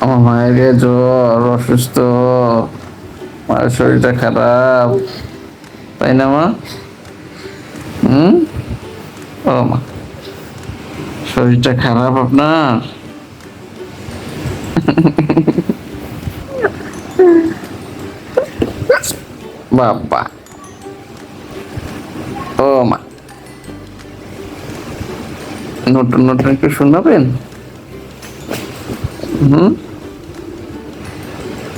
আমার মায়ের জ্বর, অসুস্থ। মায়ের শরীরটা খারাপ। তাই না, মা? হুম? ও, মা। শরীরটা খারাপ আপনার? বাবা। ও, মা। নতুন নতুন একটু শোনাবেন? হুম?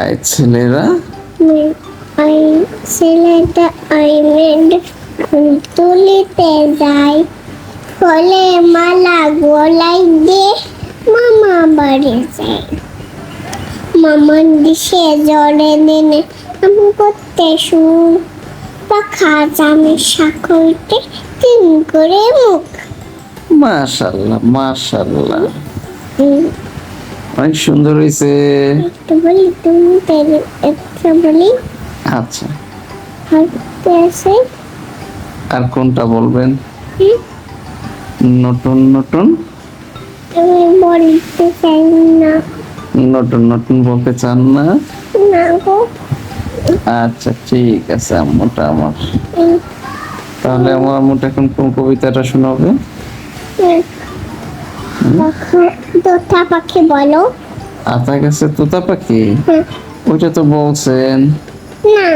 আই ছেলেরা। আর ছেলেটা আর মেয়েদের তুলিতে যায়। ফলে মালা গোলাই দিয়ে মামা বাড়ি যায়। মামার দিশে জড়ে দিনে আমি করতে শুন। পাখা জামে সাকলতে তিন করে মুখ। মাশাল্লাহ মাশাল্লাহ। অনেক সুন্দর হয়েছে আচ্ছা। আর কোনটা বলবেন? নতুন নতুন? আমি বলতে চাই না। নতুন নতুন বলতে চান না? না গো। আচ্ছা ঠিক আছে আম্মুটা আমার। তাহলে আমার আম্মুটা এখন কোন কবিতাটা শোনাবে? উম। পাখা- বলো আপনার কাছে তোতা পাখি ওইটা তো বলছেন? না